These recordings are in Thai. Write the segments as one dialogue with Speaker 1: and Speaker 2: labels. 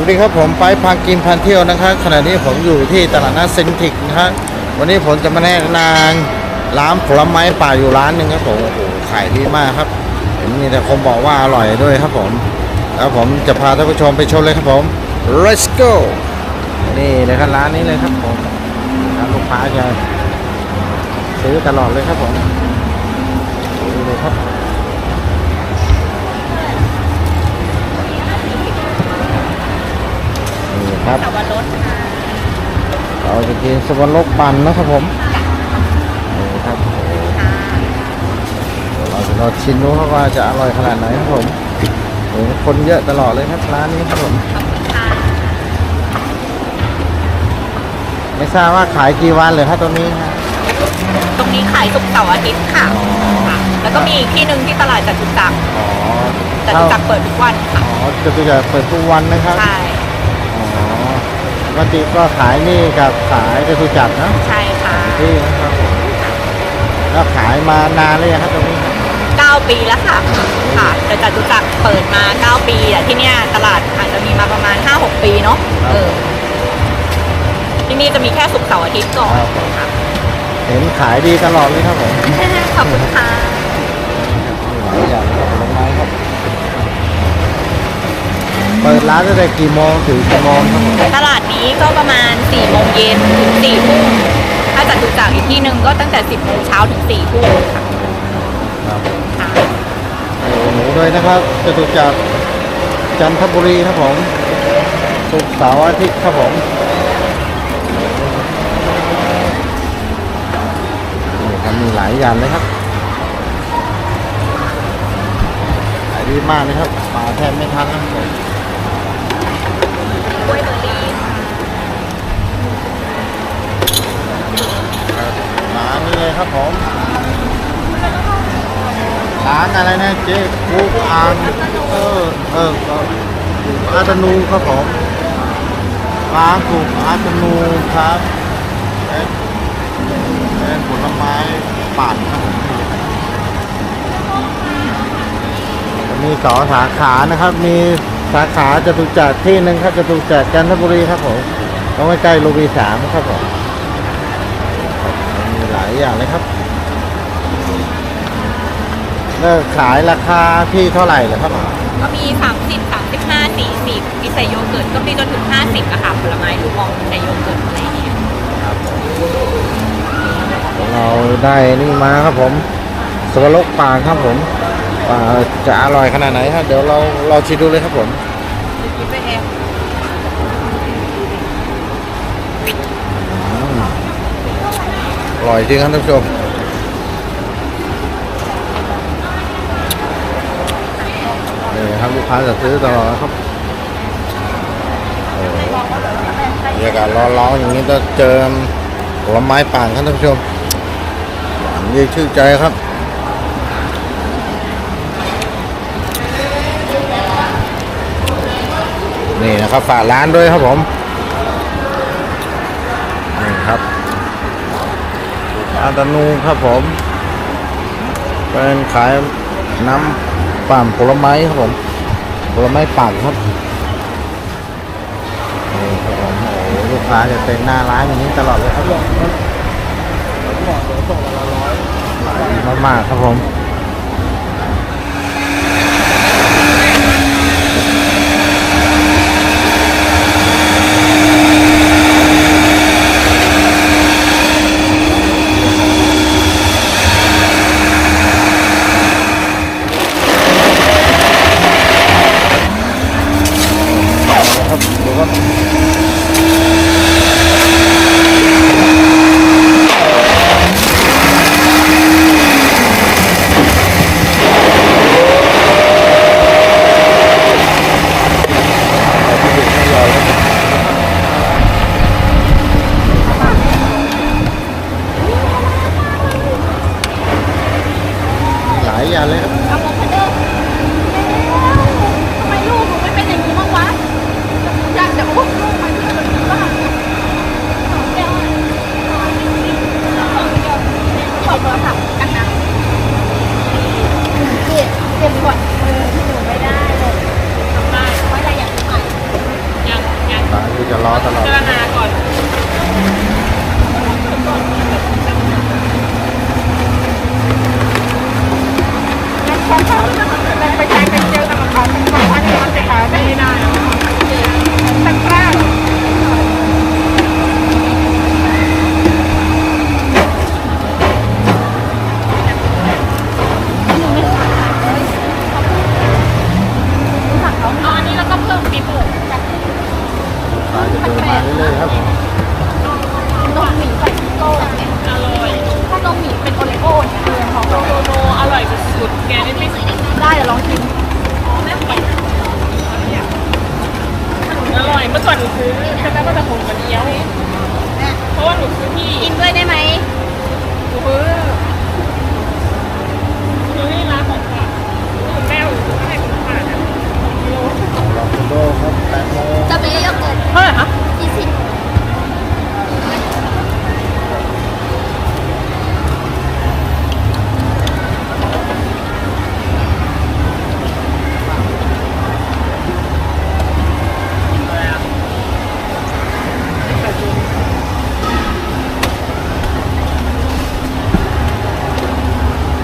Speaker 1: วัสดีครับผมไปพากินพันเที่ยวนะครับขณะนี้ผมอยู่ที่ตลาดนัดเซนทิกนะครับวันนี้ผมจะมาแนะนำร้านผลไม้ป่าอยู่ร้านหนึ่งครับผมโอ้โหขายดีมากครับเห็นมีแต่คนบอกว่าอร่อยด้วยครับผมแล้วผมจะพาท่านผู้ชมไปชมเลยครับผม let's go นี่เลยครับร้านนี้เลยครับผมร้านลูกค้าจะซื้อตลอดเลยครับผมดูเลยครับ ครับ
Speaker 2: สับปะรดค่ะ
Speaker 1: เราจะกินสวรรค์ปั่นนะครับผมนี่ครับ
Speaker 2: ค่ะ
Speaker 1: เดี๋ยวเราจะลองชิมดูครับว่าจะอร่อยขนาดไหนครับผมโอ้โหคนเยอะตลอดเลยครับร้านนี้ครับผม
Speaker 2: ขอบคุณค่ะ
Speaker 1: ไม่ทราบว่าขายกี่วันเลยครับตรงนี้ฮะ
Speaker 2: ตรงนี้ขายศุกร์เสาร์อาทิตย์ค่ะ
Speaker 1: อ๋อ
Speaker 2: ค่ะ แล้วก็มีอีกที่หนึ่งที่ตลาดจตุจักร
Speaker 1: อ๋อ
Speaker 2: จตุจักรเปิดทุกวันค่ะ
Speaker 1: อ๋อจตุจักรเปิดทุกวันนะครับ
Speaker 2: ใช่
Speaker 1: อ๋อ ปกติก็ขายนี่กับขายจตุจักรนะ
Speaker 2: ใช่ค่ะ
Speaker 1: ที่นะครับผมแล้วขายมานานเลยงครับตรงนี้ครับ
Speaker 2: 9ปีแล้วค่ะ ค่ะแต่จตุจักรเปิดมา 9 ปีแต่ที่เนี้ยตลาดอาจจะมีมาประมาณ 5-6 ปีเนาะเออที่นี่จะมีแค่ศุกร์เสาร์อาทิตย์ก่อนค่ะ
Speaker 1: เห็นขายดีตลอดเลยครับผม
Speaker 2: ขอบคุณค่ะ
Speaker 1: ปิดร้านตั้งแต่กี่โมงถึงกี่โมงครับผม
Speaker 2: ตลาดนี้ก็ประมาณ4โมงเย็นถึง4ทุ่มถ้าจตุจักรอีกที่หนึ่งก็ตั้งแต่ 10โมงเช้าถึง4ทุ่มค่ะ
Speaker 1: ครับ
Speaker 2: ค่ะ
Speaker 1: โอ้หนูด้วยนะครับจตุจักรจันทบุรีครับผมศุกร์เสาร์อาทิตย์ครับผมนี่ครับมีหลายอย่างเลยครับขายดีมากเลยครับมาแทบไม่ทันนะครับผม
Speaker 2: กล้วยเบอร์รี่ค่ะ
Speaker 1: ร้า นนี้เลยครับผมร้านอะไรนะเจ๊กุ๊กอางเออเออก็อาตนูครับผมร้านกุ๊กอาตนูครับเป็นผลไม้ปั่นครับผมมีสองสาขานะครับ มีสาขาจตุจักรที่หนึ่งครับจตุจักรจันทบุรีครับผมตรงใกล้โรบีสามครับผมายอย่างเลยครับเลิกขายราคาที่เท่าไหร่เหรอครับ
Speaker 2: ก็มี 30 35 40มีใส่โยเกิร์ตก็มีจนถึง 50อะค่ะผลไม้ลูกมองใส่โยเกิร์ตอะไรอย่างเงี้ย
Speaker 1: เราได้นี่มาครับผมสวรกป่างครับผมป่าจะอร่อยขนาดไหนครับเดี๋ยวเราเราชิมดูเลยครับผม
Speaker 2: คิดไปเอง
Speaker 1: อืม อร่อยจริงครับท่านผู้ชมนี่ครับลูกค้าจะซื้อตลอดครับโอ้โหบรรยากาศร้อนๆอย่างนี้จะเจอผลไม้ป่างครับท่านผู้ชมหวานเยี่ชื่อใจครับนี่นะครับฝากร้านด้วยครับผม นี่ครับ อาตานูครับผมเป็นขายน้ำปั่นผลไม้ครับผม ผลไม้ปั่นครับนี่ครับผมโอ้โหลูกค้าจะเต็มหน้าร้านอย่างนี้ตลอดเลยครับผมขายดีมากๆครับผม ครับดูครับหลายอย่างเลยครับ
Speaker 2: อะโวคาโดทำไมลูกหนูไม่เป็นอย่างนี้บ้างวะอยากจะอุ้มลูกมันเป็นแบบนี้างสองแก้วอะสองแก้วขอโทรศัพท์กันนะเก็บเก็บก่อนเออที่หนูไม่ได้เลยทำได้เพราะอะไรอยากซื้อใหม่อยาก
Speaker 3: ไป
Speaker 1: ใช้เป็นเจ
Speaker 3: ลสำหรับเขาเป็นของอันนี้มันจะขายได้นานตั้งแต่ หนูซื้อใช่ไหมว่าแต่ผมมันเยี้ยวเพราะว่าหนูซื้อที่
Speaker 2: กินด้วยได้ไหม
Speaker 3: หนูซื้อซื้อที่ร้านของฝากคุณแม่หนูซื้อให้คุณฝากนะกิโล
Speaker 1: ลองโดครับแตงโม
Speaker 2: จะไปเยอะเกิน
Speaker 3: เท่าไหร่คะ
Speaker 2: ยี่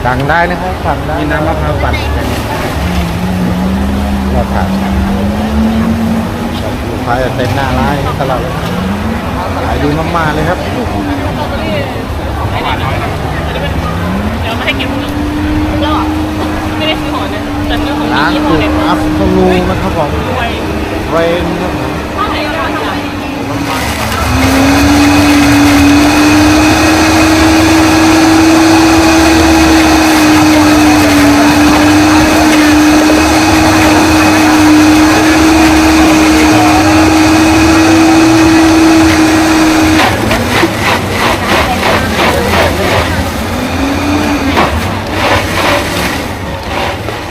Speaker 2: สิบ
Speaker 1: สั่งได้นะครับสั่งได้
Speaker 4: มีน้ำมะพร้าวปั่น
Speaker 1: ก็ทานลูกค้าจะเต็มหน้าร้านตลอดเลยขายดีมากๆเลยครับ
Speaker 3: เดี๋ยวมาให้กินพรุ่งนี้ไม่ได้ซื้อหอนะแต่ซื้อของ
Speaker 1: ร้าน
Speaker 3: ยี่ห้อ
Speaker 1: สุด
Speaker 3: เล็ก
Speaker 1: อัพตนูนะครับผม
Speaker 3: ไว้
Speaker 1: เวนครับผม
Speaker 3: เท่าไหร่ก็ได้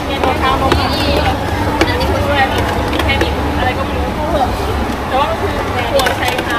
Speaker 3: เรียนรองเท้าลงมาอันนี้คืออะไรแค่นี้อะไรก็ไม่รู้แต่ว่าก็คือตัวใช้เท้า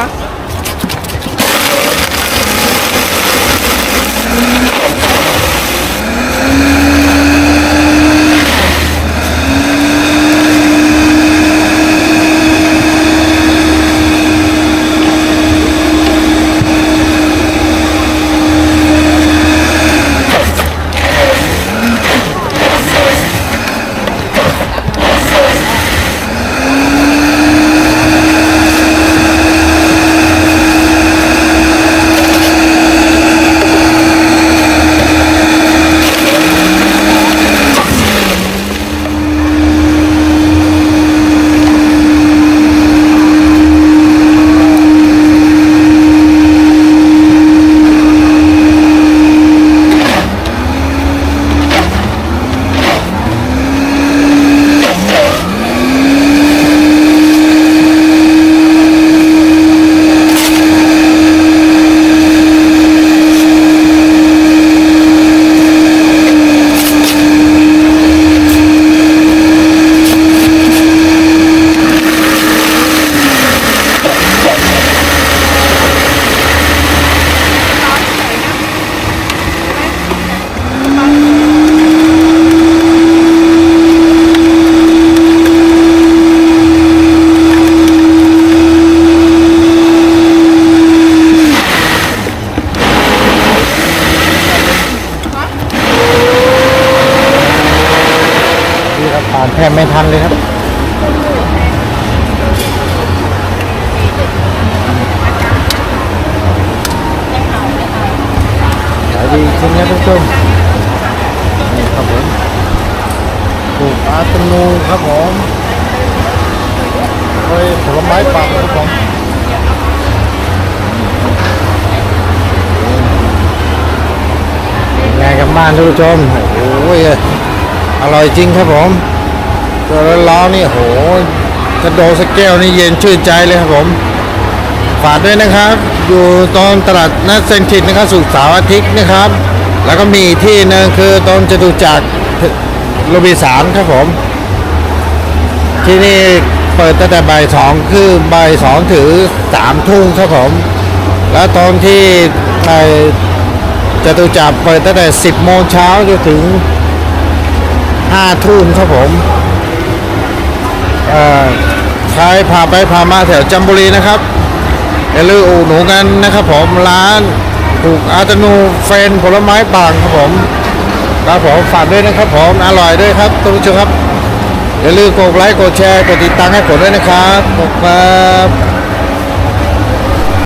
Speaker 1: ผ่านแทบไม่ทันเลยครับ ขายดีจริงนะทุกท่านนี่ครับผมปลูกอาตนูครับผมเฮ้ยผลไม้ปักครับผมไงกันบ้านท่านผู้ชมโอ้ยอร่อยจริงครับผม ตัวร้อนๆนี่โหกระโดดสกแก้วนี่เย็นชื่นใจเลยครับผม ฝากด้วยนะครับ อยู่ตอนตลาดนัดเซนทิตนะครับสุกร์เสาร์อาทิตย์นะครับ แล้วก็มีที่นึงคือตอนจะดูจากรโรบินสารครับผม ที่นี่เปิดตั้งแต่บ่ายสองคือบ่ายสองถึงสามทุ่มครับผม แล้วตอนที่ไอ้จตุจักรเปิดตั้งแต่สิบโมงเช้าจนถึงห้าทุ่มครับผม ใครพาไปพามาแถวจัมบุรีนะครับอย่าลืมอุดหนูกันนะครับผมร้านปลูกอาตนูเฟรนผลไม้ป่างครับผมครับผมฝากด้วยนะครับผมอร่อยด้วยครับทุกผู้ชมครับอย่าลืมกดไลค์กดแชร์กดติดตามให้ผมด้วยนะครับขอบคุณครับ